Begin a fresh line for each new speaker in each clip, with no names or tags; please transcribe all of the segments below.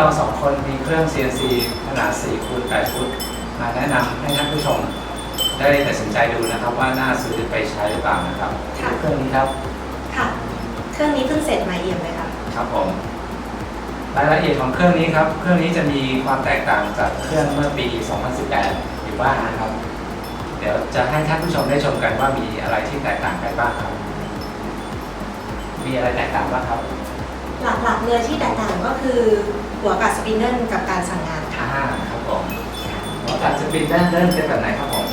เราสองคนมีเครื่อง CNC ขนาด4คูณ8ฟุตมาแนะนำให้ท่านผู้ชม ได้ตัดสินใจดูนะครับว่าน่าซื้อไปใช้หรือเปล่านะครับ
ค่ะ
เครื่องนี้ครับ
ค่ะ เครื่องนี้เพิ่งเสร็จมาเอี่ยมเลยค่ะ
ครับผมรายละเอียดของเครื่องนี้ครับ เครื่องนี้จะมีความแตกต่างจากเครื่องเมื่อปี 2018 อยู่บ้างนะครับ เดี๋ยวจะให้ท่านผู้ชมได้ชมกันว่ามีอะไรที่แตกต่างกันบ้างครับ มีอะไรแตกต่างบ้างครับ
หลักๆเลยที่แตกต่างก็คือ หัวกับสปินเดิลกับการสั่งงานค่ะ
อ่าครับผมหัวตัดสปรินเริ่มเริ่มเป็นแบบไหนครับผม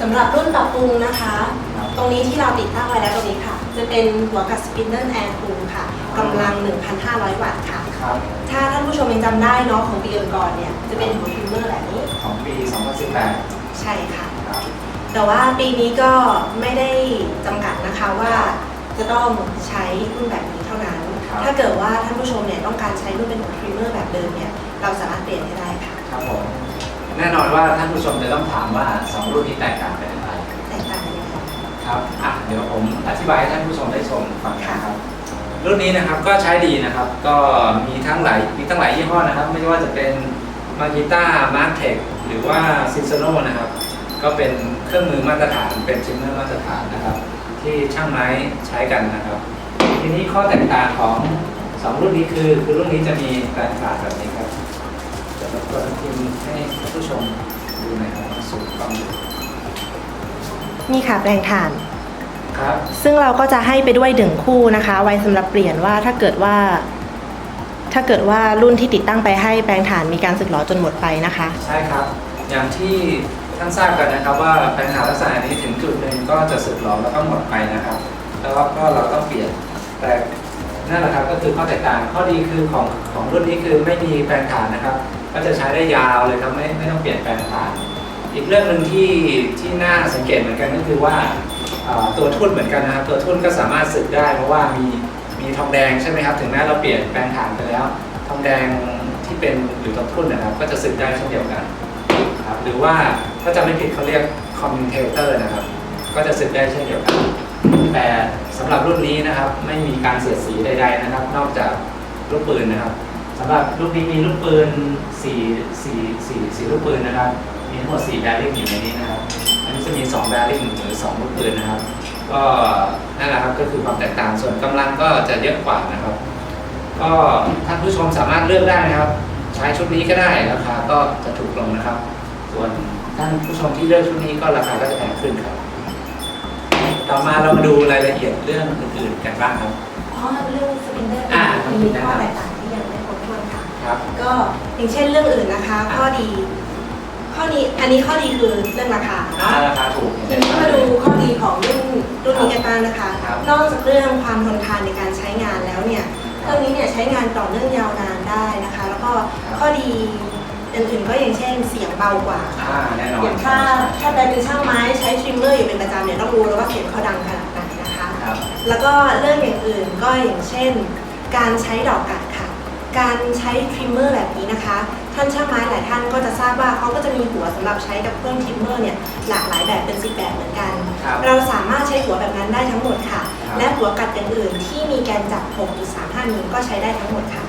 สำหรับรุ่นปรับปรุงนะคะ
ครับ
ตรงนี้ที่เราติดตั้งไว้แล้วตรงนี้ค่ะ จะเป็นหัวกับสปินเดิลแอร์คูลค่ะกำลัง 1,500 วัตต์ค่ะ
ครับ
ถ้าท่านผู้ชมยังจำได้เนาะของปีก่อนๆเนี่ยจะเป็นหัวทริมเมอร์แบบนี้
ของปี 2018
ใช่ค่ะ
ครับ
แต่ว่าปีนี้ก็ไม่ได้จำกัดนะคะว่าจะต้องใช้รุ่นแบบนี้เท่านั้น
ครับ
ถ้าเกิดว่าท่านผู้ชมเนี่ยต้องการใช้รุ่นเป็นหัวทริมเมอร์แบบเดิมเนี่ยเราสามารถเปลี่ยนให้ได้ค่ะ
ครับผมแน่นอนว่าท่านผู้ชมจะต้องถามว่าสองรุ่นนี้แตกต่างกันอย่างไร
แตกต่างกันยังไง
ครับอะเดี๋ยวผมอธิบายให้ท่านผู้ชมได้ชมฟังนะครับ รุ่นนี้นะครับก็ใช้ดีนะครับ ก็มีทั้งหลายมีทั้งหลายยี่ห้อนะครับ ไม่ว่าจะเป็นมากิต้ามาร์เทคหรือว่าซินโซโนนะครับ ก็เป็นเครื่องมือมาตรฐานเป็นชิมเนอร์มาตรฐานนะครับ ที่ช่างไม้ใช้กันนะครับ ทีนี้ข้อแตกต่างของสองรุ่นนี้คือคือรุ่นนี้จะมีการขาดแบบนี้ครับเดี๋ยวเราเปิดพิมพ์ให้ท่านผู้ชมดูหน่อยครับสูงกล้องดู
นี่ค่ะแปลงถ่าน
ครับ
ซึ่งเราก็จะให้ไปด้วยดึงคู่นะคะ ไว้สำหรับเปลี่ยนว่าถ้าเกิดว่า ถ้าเกิดว่ารุ่นที่ติดตั้งไปให้แปลงถ่านมีการสึกหรอจนหมดไปนะคะ
ใช่ครับ อย่างที่ท่านทราบกันนะครับ ว่าปัญหาลักษณะนี้ถึงจุดหนึ่งก็จะสึกหรอแล้วก็หมดไปนะครับ แล้วก็เราต้องเปลี่ยน แต่นั่นแหละครับก็คือข้อแตกต่างข้อดีคือของของรุ่นนี้คือไม่มีแปลงฐานนะครับ ก็จะใช้ได้ยาวเลยครับไม่ไม่ต้องเปลี่ยนแปลงฐาน อีกเรื่องหนึ่งที่ที่น่าสังเกตเหมือนกันก็คือว่าตัวทุ่นเหมือนกันนะครับตัวทุ่นก็สามารถสึกได้ เพราะว่ามีมีทองแดงใช่ไหมครับ ถึงแม้เราเปลี่ยนแปลงฐานไปแล้ว ทองแดงที่เป็นอยู่ตรงทุ่นนะครับ ก็จะสึกได้เช่นเดียวกันครับหรือว่าถ้าจำไม่ผิดเขาเรียกคอมมิวเทเตอร์นะครับ ก็จะสึกได้เช่นเดียวกัน แต่สำหรับรุ่นนี้นะครับไม่มีการเสียดสีใด ๆนะครับ นอกจากลูกปืนนะครับสำหรับลูกนี้มีลูกปืนสี่สี่สี่สี่ลูกปืนนะครับ มีทั้งหมด4แบริ่งอยู่ในนี้นะครับ อันนี้จะมี2แบริ่งหรือ2ลูกปืนนะครับ ก็นั่นแหละครับก็คือความแตกต่างส่วนกำลังก็จะเยอะกว่านะครับ ก็ท่านผู้ชมสามารถเลือกได้นะครับ ใช้ชุดนี้ก็ได้ราคาก็จะถูกลงนะครับ ส่วนท่านผู้ชมที่เลือกชุดนี้ก็ราคาก็จะแพงขึ้นครับ ต่อมาเรามาดูรายละเอียดเรื่องอื่นๆกันบ้างครับ
เพราะเรื่องสปินเดอร์
อ่า
มีข้อแตกต่างที่ยังไม่ครบถ้วนค่ะ
ครับ
ก็อย่างเช่นเรื่องอื่นนะคะ
อ่า
ข้อดี ข้อนี้อันนี้ข้อดีคือเรื่องราคา
อ่า
เนาะ
ราคาถูก
ทีนี้มาดูข้อดีของรุ่นรุ่นนี้กันบ้างนะคะ
ครับ
นอกจากเรื่องความทนทานในการใช้งานแล้วเนี่ยเครื่องนี้เนี่ยใช้งานต่อเนื่องยาวนานได้นะคะ แล้วก็ข้อดี อื่นๆก็อย่างเช่นเสียงเบากว่า
อ่าแน่นอน
อย่างถ้าถ้าเป็นช่างไม้ใช้ทริมเมอร์อยู่เป็นประจำเนี่ยต้องรู้แล้วว่าเสียงเขาดังขนาดไหนนะคะ
ครับ
แล้วก็เรื่องอย่างอื่นก็อย่างเช่น การใช้ดอกกัดค่ะ การใช้ทริมเมอร์แบบนี้นะคะ ท่านช่างไม้หลายท่านก็จะทราบว่าเขาก็จะมีหัวสำหรับใช้กับเครื่องทริมเมอร์เนี่ยหลากหลายแบบเป็นสิบแบบเหมือนกัน
ครับ
เราสามารถใช้หัวแบบนั้นได้ทั้งหมดค่ะ
ครับ
และหัวกัดอย่างอื่นที่มีแกนจับ6หรือ3 5นิ้วก็ใช้ได้ทั้งหมดค่ะ
ครับ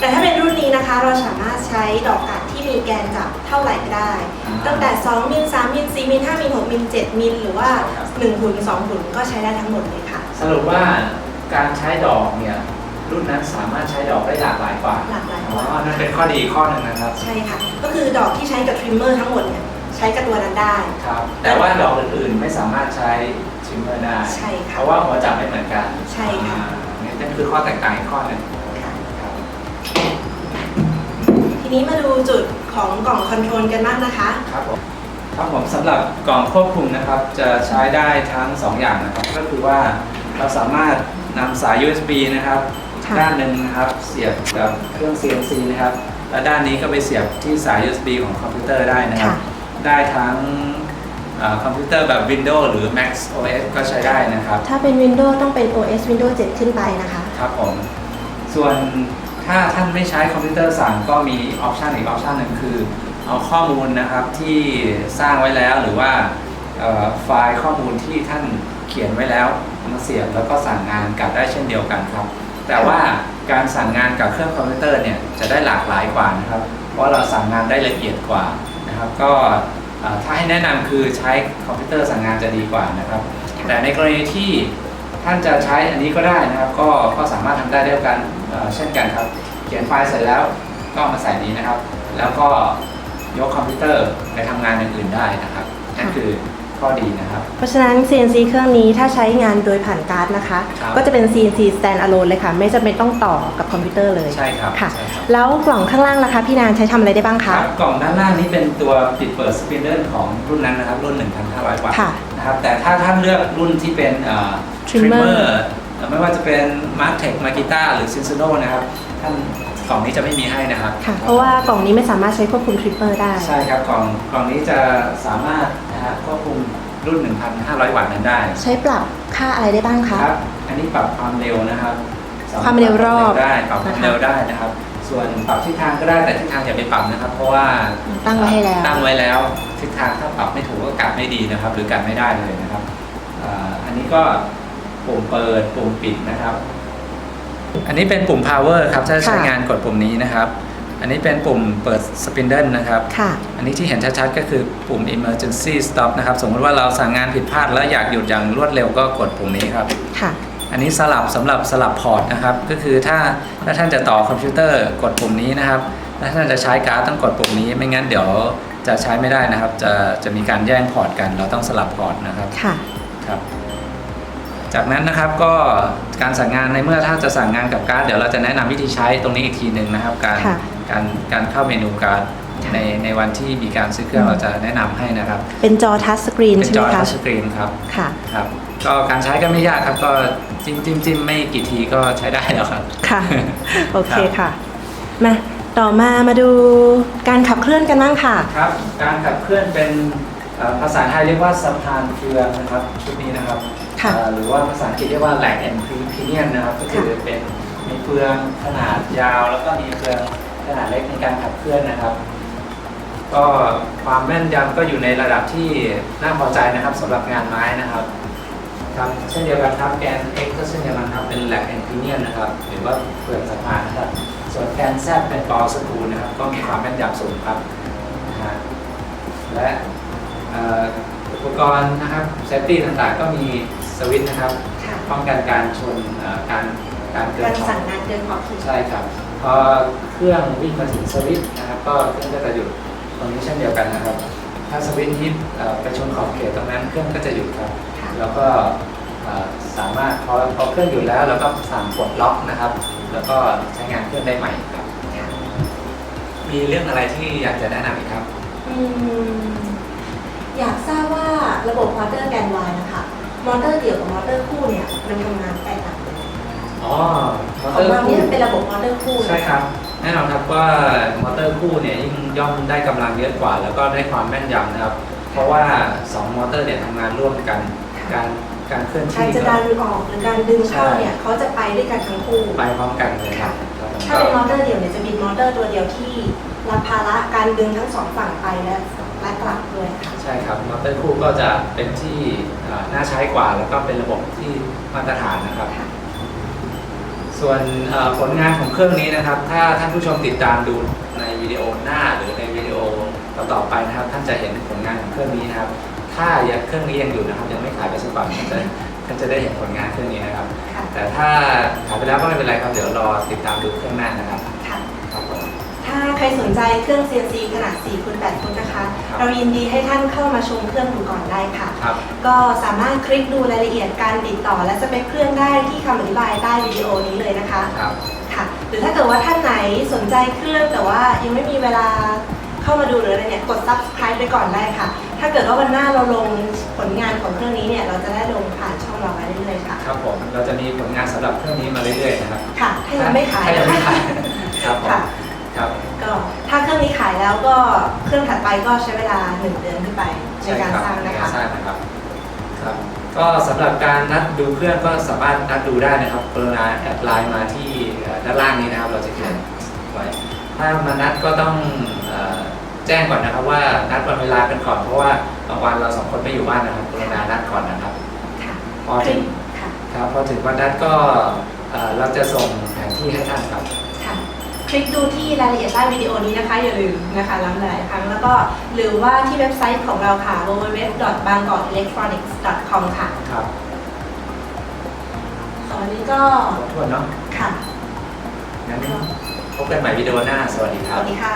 แต่ถ้าเป็นรุ่นนี้นะคะเราสามารถใช้ดอกกัดที่มีแกนจับเท่าไหร่ก็ได้
อ่า
ตั้งแต่ 2 มิล 3 มิล 4 มิล 5 มิล 6 มิล 7 มิล หรือว่า
ครับ
1หุ่น 2 หุ่นก็ใช้ได้ทั้งหมดเลยค่ะ
สรุปว่าการใช้ดอกเนี่ย รุ่นนั้นสามารถใช้ดอกได้หลากหลายกว่า
หลากหลาย
อ๋
ก
อ
ว่า
นั่นเป็นข้อดีข้อหนึ่งนะครับ
ใช่ค่ะ ก็คือดอกที่ใช้กับทริมเมอร์ทั้งหมดเนี่ยใช้กับตัวนั้นได้
ครับ แต่ว่าดอกอื่นๆไม่สามารถใช้ชิมเมอร์ได้
ใช่
เพ
ค่ะ
ราะว่าหัวจับไม่เหมือนกัน
ใช่ค่ะ
อ่านี่นั่นคือข้อแตกต่างอีกข้อหนึ่ง
ทีนี้มาดูจุดของกล่องคอนโทรลกันบ้างนะคะ
ครับผมครับผมสำหรับกล่องควบคุมนะครับจะใช้ได้ทั้ง 2 อย่างนะครับ ก็คือว่าเราสามารถนำสาย USB นะครับ
ค่ะ
ด้านหนึ่งนะครับเสียบกับเครื่อง CNC นะครับ และด้านนี้ก็ไปเสียบที่สาย USB ของคอมพิวเตอร์ได้นะครับ
ค่ะ
ได้ทั้งเอ่อคอมพิวเตอร์แบบ Windows หรือ Mac OS ก็ใช้ได้นะครับ
ถ้าเป็น Windows ต้องเป็น OS Windows 7 ขึ้นไปนะคะ
ครับผม ส่วน ถ้าท่านไม่ใช้คอมพิวเตอร์สั่งก็มีออปชันอีกออปชันหนึ่งคือ เอาข้อมูลนะครับที่สร้างไว้แล้วหรือว่าไฟล์ข้อมูลที่ท่านเขียนไว้แล้วมาเสียบแล้วก็สั่งงานกลับได้เช่นเดียวกันครับ แต่ว่าการสั่งงานกับเครื่องคอมพิวเตอร์เนี่ยจะได้หลากหลายกว่านะครับ เพราะเราสั่งงานได้ละเอียดกว่านะครับ ก็ถ้าให้แนะนำคือใช้คอมพิวเตอร์สั่งงานจะดีกว่านะครับ แต่ในกรณีที่ท่านจะใช้อันนี้ก็ได้นะครับ ก็ก็สามารถทำได้ด้วยกัน เอ่อเช่นกันครับ เขียนไฟล์เสร็จแล้วก็เอามาใส่นี้นะครับ แล้วก็ยกคอมพิวเตอร์ไปทำงานอย่างอื่นได้นะครับนั่นคือข้อดีนะครับ
เพราะฉะนั้น CNC เครื่องนี้ถ้าใช้งานโดยผ่านการ์ดนะคะ
ครับ
ก็จะเป็น CNC stand alone เลยค่ะ ไม่จำเป็นต้องต่อกับคอมพิวเตอร์เลย
ใช่ครับ
ค่ะ
ใช่ครับ
แล้วกล่องข้างล่างล่ะคะพี่นางใช้ทำอะไรได้บ้าง
ค
คะ
รับกล่องด้านล่างนี้เป็นตัวปิดเปิดสปินเดิลของรุ่นนั้นนะครับ รุ่น 1,500วัตต์
ค่ะ
นะครับแต่ถ้าท่านเลือกรุ่นที่เป็นเอ่อ
Trimmer
trimmer เอ่อ ไม่ว่าจะเป็น Martech Makita หรือ Cinsono นะครับ ท่านกล่องนี้จะไม่มีให้นะครับ
ค่ะ เพราะว่ากล่องนี้ไม่สามารถใช้ควบคุมทริปเปอร์ได้
ใช่ครับกล่องกล่องนี้จะสามารถนะฮะควบคุมรุ่น 1,500 วัตต์นั้นได้
ใช้ปรับค่าอะไรได้บ้างคะ
ครับ อันนี้ปรับความเร็วนะครับสมถ
ความเร็วรอบ
ได้ปรับความ
นะคะ
เร็วได้นะครับ ส่วนปรับทิศทางก็ได้แต่ทิศทางอย่าไปปรับนะครับ เพราะว่า
ตั้งไว้ให้แล้ว
ตั้งไว้แล้วทิศทางถ้าปรับไม่ถูกก็กัดไม่ดีนะครับ หรือกัดไม่ได้เลยนะครับอ่าอันนี้ก็ ปุ่มเปิด ปุ่มปิดนะครับ อันนี้เป็นปุ่ม power ครับถ้าใช้
ค่ะ
งานกดปุ่มนี้นะครับ อันนี้เป็นปุ่มเปิด spindle นะครับ
ค่ะ
อันนี้ที่เห็นชัดๆก็คือปุ่ม emergency stop นะครับ สมมติว่าเราสั่งงานผิดพลาดแล้วอยากหยุดอย่างรวดเร็วก็กดปุ่มนี้ครับ
ค่ะ
อันนี้สลับสำหรับสลับพอร์ตนะครับ ก็คือถ้าถ้าท่านจะต่อคอมพิวเตอร์กดปุ่มนี้นะครับถ้าท่านจะใช้การ์ดต้องกดปุ่มนี้ ไม่งั้นเดี๋ยวจะใช้ไม่ได้นะครับ จะจะมีการแย่งพอร์ตกัน เราต้องสลับพอร์ตนะครับ
ค่ะ
ครับ จากนั้นนะครับก็การสั่งงานในเมื่อถ้าจะสั่งงานกับการ์ดเดี๋ยวเราจะแนะนำวิธีใช้ตรงนี้อีกทีหนึ่งนะครับ การ
ค่ะ
การการเข้าเมนูการ์ด
ค่ะ
ในในวันที่มีการซื้อเครื่อง
อืม
เราจะแนะนำให้นะครับ
เป็นจอทัชสกรีน
เป็น
ใช่
จ
ไห
อ
ม
ทั
คะ
ชสกรีนครับ
ค่ะ
ครับก็การใช้ก็ไม่ยากครับก็จิ้มจิ้มจิ้มไม่กี่ทีก็ใช้ได้แล้วครับ
ค่ะโอเคค่ะมาต่อมามาดูการขับเคลื่อนกันบ้างค่ะ
ครับ การขับเคลื่อนเป็นเอ่อ ภาษาไทยเรียกว่าสะพานเฟืองนะครับชุดนี้นะครับ
ค่ะ
เอ่อหรือว่าภาษาอังกฤษเรียกว่า lag and pinion นะครับก็คือเป็นมีเฟืองขนาดยาว แล้วก็มีเฟืองขนาดเล็กในการขับเคลื่อนนะครับ ก็ความแม่นยำก็อยู่ในระดับที่น่าพอใจนะครับสำหรับงานไม้นะครับครับเช่นเดียวกันครับแกน x ก็เช่นเดียวกันครับเป็น lag and pinion นะครับหรือว่าเฟืองสะพานนะครับส่วนแกน z เป็น ball screw นะครับก็มีความแม่นยำสูงครับนะฮะและเอ่ออุปกรณ์นะครับเซฟตี้ต่างๆ ก็มีสวิตช์นะครับ
ค่ะ
ป้องกันการชนเอ่อการการเกิ
การ
นขอบ
สั่งงานเกินขอบเขต
ใช่ครับพอเครื่องวิ่งมาถึงสวิตช์นะครับก็เครื่องก็จะหยุดตรงนี้เช่นเดียวกันนะครับ ถ้าสวิตช์นี้เอ่อไปชนขอบเขตตรงนั้นเครื่องก็จะหยุดครับ
ค่ะ
แล้วก็เอ่อสามารถพอพอเครื่องหยุดแล้วเราก็สั่งกดล็อกนะครับ แล้วก็ใช้งานเครื่องได้ใหม่ครับ
ค่ะ
มีเรื่องอะไรที่อยากจะแนะนำอีกครับ
อืม อยากทราบว่าระบบมอเตอร์แกนวายนะคะมอเตอร์เดี่ยวกับมอเตอร์คู่เนี่ยมันทำงานแตกต่างกัน
อ๋อมอ
ข
เต
อ
องร์
เรา
คู่
เนี่ยเป็นระบบมอเตอร์คู่
ใช่ครับ แน่นอนครับว่ามอเตอร์คู่เนี่ยยิ่งย่อมได้กำลังเยอะกว่า แล้วก็ได้ความแม่นยำนะครับ เพราะว่า 2 มอเตอร์เนี่ยทำงานร่วมกัน การการเคลื่อน
การ
ที่
จะดันออกหรือการดึงเข้าเนี่ยเขาจะไปด้วยกันทั้งคู่
ไปพร้อมกันเลยครับครับผม
ถ้าเป็นมอเตอร์เดี่ยวเนี่ยจะมีมอเตอร์ตัวเดียวที่รับภาระการดึงทั้งสองฝั่งไปและ และกลับด้วยค่ะ
ใช่ครับมอเตอร์คู่ก็จะเป็นที่อ่าน่าใช้กว่า แล้วก็เป็นระบบที่มาตรฐานนะครับ ส่วนเอ่อผลงานของเครื่องนี้นะครับ ถ้าท่านผู้ชมติดตามดูในวิดีโอหน้าหรือในวิดีโอต่อๆไปนะครับ ท่านจะเห็นผลงานของเครื่องนี้นะครับ ถ้ายังเครื่องนี้ยังอยู่นะครับ ยังไม่ขายไปสักก่อนท่านจะท่านจะได้เห็นผลงานเครื่องนี้นะครับ
ค่ะ
แต่ถ้าขายไปแล้วก็ไม่เป็นไรครับเดี๋ยวรอติดตามดูเครื่องหน้านะครับ
ค่ะ
ครับผม
ถ้าใครสนใจเครื่อง CNC ขนาด4คูณ8ฟุตนะคะ
ครับ
เรายินดีให้ท่านเข้ามาชมเครื่องดูก่อนได้ค่ะ
ครับ
ก็สามารถคลิกดูรายละเอียดการติดต่อ และสเปคเครื่องได้ที่คำอธิบายใต้วิดีโอนี้เลยนะคะ
ครับ
ค่ะ หรือถ้าเกิดว่าท่านไหนสนใจเครื่องแต่ว่ายังไม่มีเวลาเข้ามาดูหรืออะไรเนี่ย กด subscribe ไว้ก่อนได้ค่ะ ถ้าเกิดว่าวันหน้าเราลงผลงานของเครื่องนี้เนี่ย เราจะได้ลงผ่านช่องเราไว้เรื่อยๆค่ะ
ครับผมเราจะมีผลงานสำหรับเครื่องนี้มาเรื่อยๆนะครับ
ค่ะ ถ้ายังไม่ขาย
ถ้ายังไม่ขายครับผม
ค่ะ
ครับ
ก็ถ้าเครื่องนี้ขายแล้วก็เครื่องถัดไปก็ใช้เวลาหนึ่งเดือนขึ้นไปในการสร้าง
ใน
นะ
การ
คะ
สร้างนะครับครับ ก็สำหรับการนัดดูเครื่องก็สามารถนัดดูได้นะครับกรุณาแอดไลน์มาที่เอ่อด้านล่างนี้นะครับ เราจะเขียนไว้ถ้ามานัดก็ต้องเอ่อแจ้งก่อนนะครับว่านัดวันเวลากันก่อนเพราะว่าบางวันเราสองคนไม่อยู่บ้านนะครับกรุณานัดก่อนนะครับ
ค่ะ
พอถึง
ค่ะ
ครับพอถึงวันนัดก็เอ่อเราจะส่งแผนที่ให้ท่านครับ
ค่ะคลิกดูที่รายละเอียดใต้วิดีโอนี้นะคะ อย่าลืมนะคะล้ำหลายครั้งแล้วก็หรือว่าที่เว็บไซต์ของเราค่ะ www.bangkokelectronics.com ค่ะ
ครับ
ตอนนี้ก็
ขอโทษเนาะ
ค่ะ
งั้นพบกันใหม่วิดีโอหน้า สวัสดี
ส
ครับ
วัสดีค่ะ